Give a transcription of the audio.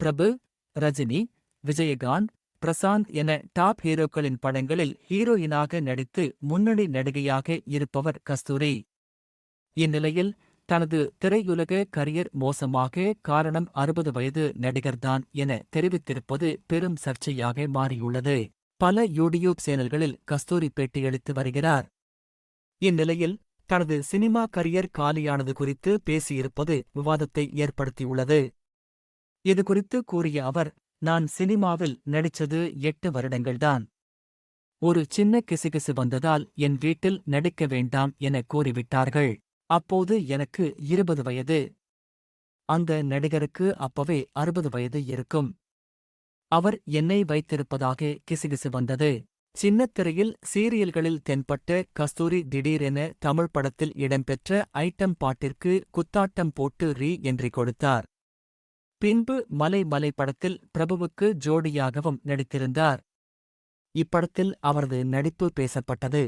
பிரபு ரஜினி விஜயகாந்த் பிரசாந்த் என டாப் ஹீரோக்களின் படங்களில் ஹீரோயினாக நடித்து முன்னணி நடிகையாக இருப்பவர் கஸ்தூரி. இந்நிலையில் தனது திரையுலக கரியர் மோசமாக காரணம் அறுபது வயது நடிகர்தான் என தெரிவித்திருப்பது பெரும் சர்ச்சையாக மாறியுள்ளது. பல யூடியூப் சேனல்களில் கஸ்தூரி பேட்டியளித்து வருகிறார். இந்நிலையில் தனது சினிமா கரியர் காலியானது குறித்து பேசியிருப்பது விவாதத்தை ஏற்படுத்தியுள்ளது. இதுகுறித்து கூறிய அவர் நான் சினிமாவில் நடிச்சது எட்டு வருடங்கள்தான். ஒரு சின்ன கிசுகிசு வந்ததால் என் வீட்டில் நடிக்க வேண்டாம் என கூறிவிட்டார்கள். அப்போது எனக்கு இருபது வயது. அந்த நடிகருக்கு அப்பவே அறுபது வயது இருக்கும். அவர் என்னை வைத்திருப்பதாக கிசுகிசு வந்தது. சின்னத் திரையில் சீரியல்களில் தென்பட்ட கஸ்தூரி திடீரென தமிழ் படத்தில் இடம்பெற்ற ஐட்டம் பாட்டிற்கு குத்தாட்டம் போட்டு ரீ என்றி கொடுத்தார். பின்பு மலை மலை படத்தில் பிரபுவுக்கு ஜோடியாகவும் நடித்திருந்தார். இப்படத்தில் அவரது நடிப்பு பேசப்பட்டது.